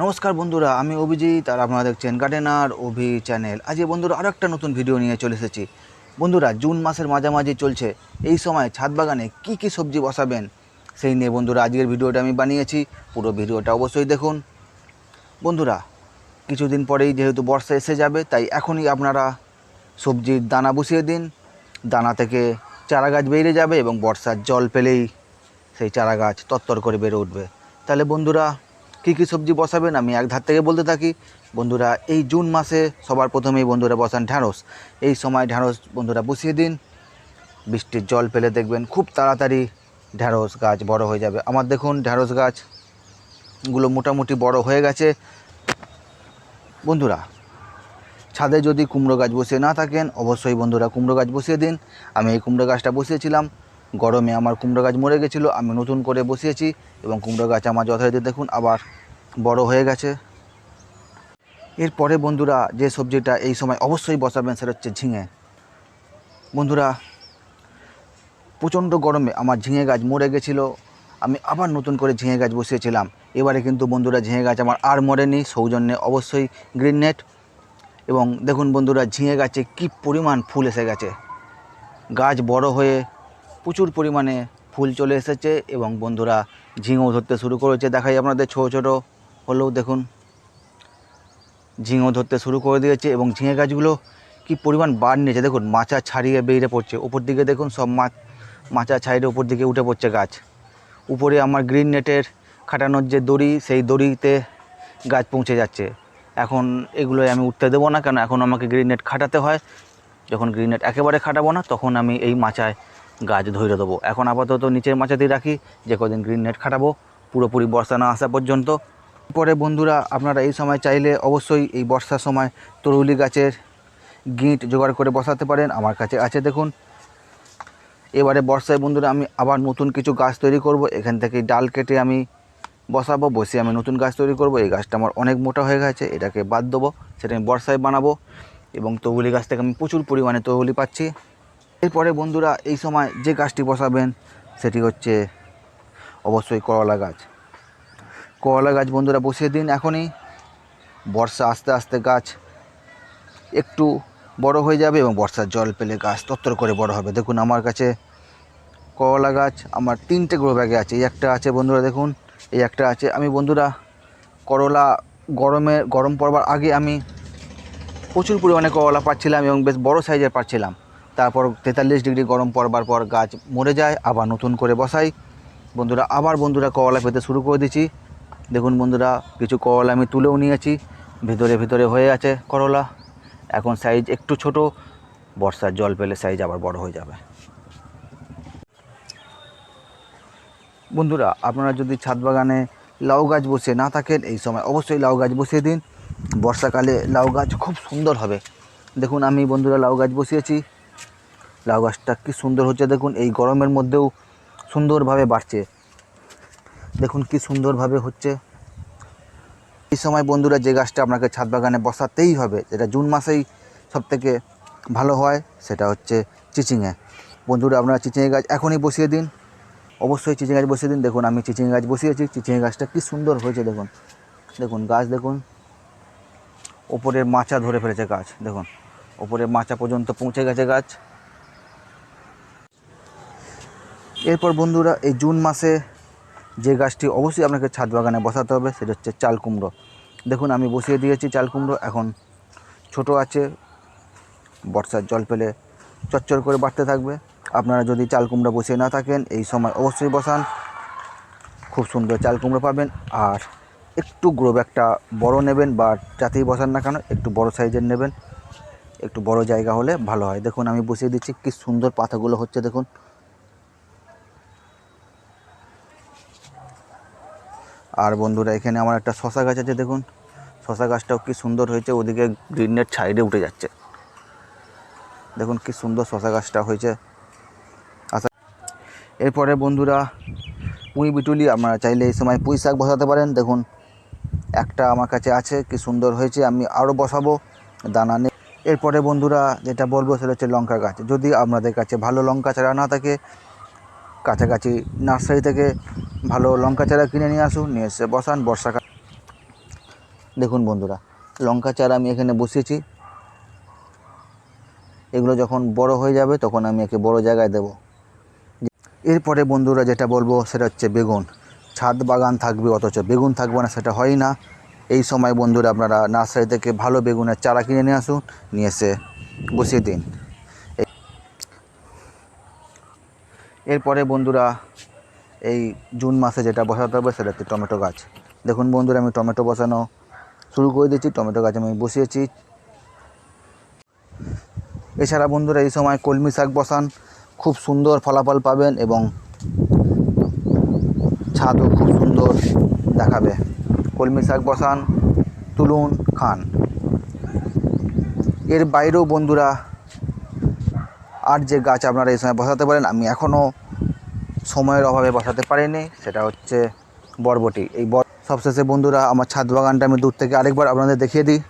নমস্কার বন্ধুরা, আমি অভিজিৎ আর আপনারা দেখছেন গার্ডেনার অভি চ্যানেল। আজকে বন্ধুরা আরও একটা নতুন ভিডিও নিয়ে চলে এসেছি। বন্ধুরা, জুন মাসের মাঝামাঝি চলছে। এই সময় ছাদ বাগানে কী কী সবজি বসাবেন সেই নিয়ে বন্ধুরা আজকের ভিডিওটা আমি বানিয়েছি। পুরো ভিডিওটা অবশ্যই দেখুন। বন্ধুরা, কিছুদিন পরেই যেহেতু বর্ষা এসে যাবে, তাই এখনই আপনারা সবজির দানা বসিয়ে দিন। দানা থেকে চারা গাছ বেরিয়ে যাবে এবং বর্ষার জল পেলেই সেই চারা গাছ তত্তর করে বেড়ে উঠবে। তাহলে বন্ধুরা কী কী সবজি বসাবেন আমি এক ধার থেকে বলতে থাকি। বন্ধুরা, এই জুন মাসে সবার প্রথমেই বন্ধুরা বসান ঢ্যাঁড়স। এই সময় ঢ্যাঁড়স বন্ধুরা বসিয়ে দিন। বৃষ্টির জল পেলে দেখবেন খুব তাড়াতাড়ি ঢ্যাঁড়স গাছ বড় হয়ে যাবে। আমার দেখুন ঢ্যাঁড়স গাছগুলো মোটামুটি বড় হয়ে গেছে। বন্ধুরা, ছাদে যদি কুমড়ো গাছ বসিয়ে না থাকেন, অবশ্যই বন্ধুরা কুমড়ো গাছ বসিয়ে দিন। আমি এই কুমড়ো গাছটা বসিয়েছিলাম। গরমে আমার কুমড়ো গাছ মরে গেছিল, আমি নতুন করে বসিয়েছি এবং কুমড়ো গাছ আমার যথারীতি দেখুন আবার বড় হয়ে গেছে। এরপরে বন্ধুরা, যে সবজিটা এই সময় অবশ্যই বসাবেন সেটা হচ্ছে ঝিঙে। বন্ধুরা, প্রচণ্ড গরমে আমার ঝিঙে গাছ মরে গেছিল। আমি আবার নতুন করে ঝিঙে গাছ বসিয়েছিলাম। এবারে কিন্তু বন্ধুরা, ঝিঙে গাছ আমার আর মরেনি। সৌজন্যে অবশ্যই গ্রিন নেট। এবং দেখুন বন্ধুরা, ঝিঙে গাছে কি পরিমাণ ফুল এসে গেছে। গাছ বড় হয়ে প্রচুর পরিমাণে ফুল চলে এসেছে। এবং বন্ধুরা, ঝিঙেও ধরতে শুরু করেছে। দেখাই আপনাদের ছোটো ছোটো। হলেও দেখুন, ঝিঙেও ধরতে শুরু করে দিয়েছে এবং ঝিঙে গাছগুলো কি পরিমাণ বার নিয়েছে। দেখুন, মাচা ছাড়িয়ে বেরিয়ে পড়ছে। উপর দিকে দেখুন, সব মাছ মাচা ছাড়িয়ে উপর দিকে উঠে পড়ছে গাছ। উপরে আমার গ্রিন নেটের খাটানোর যে দড়ি, সেই দড়িতে গাছ পৌঁছে যাচ্ছে। এখন এগুলোই আমি উঠতে দেবো না, কেন এখন আমাকে গ্রিন নেট খাটাতে হয়। যখন গ্রিন নেট একেবারে খাটাবো না, তখন আমি এই মাচায় গাছ ধরে দেবো। এখন আপাতত নিচের মাচাতেই রাখি, যে কদিন গ্রিন নেট খাটাবো। পুরোপুরি বর্ষা না আসা পর্যন্ত পরে বন্ধুরা, আপনারা এই সময় চাইলে অবশ্যই এই বর্ষার সময় তরুলি গাছের গিঁট জোগাড় করে বসাতে পারেন। আমার কাছে আছে, দেখুন। এবারে বর্ষায় বন্ধুরা, আমি আবার নতুন কিছু গাছ তৈরি করব। এখান থেকে ডাল কেটে আমি বসাবো বসে আমি নতুন গাছ তৈরি করব। এই গাছটা আমার অনেক মোটা হয়ে গেছে, এটাকে বাদ দেবো, সেটা আমি বর্ষায় বানাবো। এবং তহুলি গাছ থেকে আমি প্রচুর পরিমাণে তহুলি পাচ্ছি। এরপরে বন্ধুরা, এই সময় যে গাছটি বসাবেন, সেটি হচ্ছে অবশ্যই করলা গাছ। করলা গাছ বন্ধুরা বসিয়ে দিন এখনই। বর্ষা আস্তে আস্তে গাছ একটু বড় হয়ে যাবে এবং বর্ষার জল পেলে গাছ তত্তর করে বড় হবে। দেখুন আমার কাছে করলা গাছ, আমার তিনটে গ্রো ব্যাগে আছে। এই একটা আছে বন্ধুরা দেখুন, এই একটা আছে। আমি বন্ধুরা করলা গরমে, গরম পড়বার আগে আমি প্রচুর পরিমাণে করলা পাচ্ছিলাম এবং বেশ বড় সাইজের পাচ্ছিলাম। তারপর তেতাল্লিশ ডিগ্রি গরম পড়বার পর গাছ মরে যায়, আবার নতুন করে বসাই। বন্ধুরা, আবার বন্ধুরা করলা পেতে শুরু করে দিচ্ছি। দেখুন বন্ধুরা, কিছু করলা আমি তুলেও নিয়েছি। ভিতরে ভিতরে হয়ে আছে করলা। এখন সাইজ একটু ছোট, বর্ষার জল পেলে সাইজ আবার বড় হয়ে যাবে। বন্ধুরা, আপনারা যদি ছাদ বাগানে লাউ গাছ বসিয়ে না থাকেন, এই সময় অবশ্যই লাউ গাছ বসিয়ে দিন। বর্ষাকালে লাউ গাছ খুব সুন্দর হবে। দেখুন, আমি বন্ধুরা লাউ গাছ বসিয়েছি। লাউ গাছটা কী সুন্দর হচ্ছে দেখুন, এই গরমের মধ্যেও সুন্দরভাবে বাড়ছে। দেখুন কি সুন্দরভাবে হচ্ছে। এই সময় বন্ধুরা যে গাছটা আপনাকে ছাদ বাগানে বসাতেই হবে, যেটা জুন মাসেই সবথেকে ভালো হয়, সেটা হচ্ছে চিচিংয়ে বন্ধুরা আপনারা চিচিঙে গাছ এখনই বসিয়ে দিন। অবশ্যই চিচিং গাছ বসিয়ে দিন। দেখুন, আমি চিচিং গাছ বসিয়েছি। চিচিং গাছটা কি সুন্দর হয়েছে, দেখুন। দেখুন, গাছ দেখুন। ওপরের মাচা ধরে ফেলেছে গাছ, দেখুন। ওপরের মাচা পর্যন্ত পৌঁছে গেছে গাছ। এরপর বন্ধুরা, এই জুন মাসে যে গাছটি অবশ্যই আপনাকে ছাদ বাগানে বসাতে হবে, সেটা হচ্ছে চাল কুমড়ো। দেখুন, আমি বসিয়ে দিয়েছি চাল কুমড়ো। এখন ছোট আছে, বর্ষার জল পেলে চচ্চর করে বাড়তে থাকবে। আপনারা যদি চাল কুমড়ো বসিয়ে না থাকেন, এই সময় অবশ্যই বসান। খুব সুন্দর চাল কুমড়ো পাবেন। আর একটু গ্রো ব্যাগটা বড় নেবেন, বা যাতেই বসান না কেন, একটু বড় সাইজের নেবেন। একটু বড় জায়গা হলে ভালো হয়। দেখুন, আমি বসিয়ে দিচ্ছি, কি সুন্দর পাতাগুলো হচ্ছে, দেখুন। আর বন্ধুরা, এখানে আমার একটা শশা গাছ আছে, দেখুন। শশা গাছটাও কি সুন্দর হয়েছে, ওদিকে গ্রিন নেট সাইডে উঠে যাচ্ছে। দেখুন কি সুন্দর শশা গাছটা হয়েছে। আচ্ছা এরপরে বন্ধুরা, পুঁই বিটুলি, আপনারা চাইলে এই সময় পুঁই শাক বসাতে পারেন। দেখুন, একটা আমার কাছে আছে, কি সুন্দর হয়েছে, আমি আরও বসাবো, দানা নেই। এরপরে বন্ধুরা, যেটা বলব সেটা হচ্ছে লঙ্কা গাছ। যদি আপনাদের কাছে ভালো লঙ্কা চারা না থাকে কাছাকাছি নার্সারি থেকে ভালো লঙ্কা চারা কিনে নিয়ে আসুন, নিয়ে এসে বসান বর্ষাকাল দেখুন বন্ধুরা, লঙ্কা চারা আমি এখানে বসিয়েছি। এগুলো যখন বড় হয়ে যাবে তখন আমি একে বড় জায়গায় দেব। এরপরে বন্ধুরা যেটা বলব সেটা হচ্ছে বেগুন। ছাদ বাগান থাকবে, অথচ বেগুন থাকবে না, সেটা হয় না। এই সময় বন্ধুরা আপনারা নার্সারি থেকে ভালো বেগুনের চারা কিনে নিয়ে আসুন, নিয়ে এসে বসিয়ে দিন। এরপরে বন্ধুরা এই জুন মাসে যেটা বসাতে হবে সেটা হচ্ছে টমেটো গাছ। দেখুন বন্ধুরা, আমি টমেটো বসানো শুরু করে দিয়েছি টমেটো গাছ আমি বসিয়েছি। এছাড়া বন্ধুরা, এই সময় কলমি শাক বসান। খুব সুন্দর ফলাফল পাবেন এবং ছাদও খুব সুন্দর দেখাবে। কলমি শাক বসান, তুলুন, খান। এর বাইরেও বন্ধুরা আর যে গাছ আপনারা এই সময় বসাতে পারেন, আমি এখনও সময়ের অভাবে বসাতে পারিনি, সেটা হচ্ছে বরবটি। এই বর সবশেষে বন্ধুরা, আমার ছাদ বাগানটা আমি দূর থেকে আরেকবার আপনাদের দেখিয়ে দিই।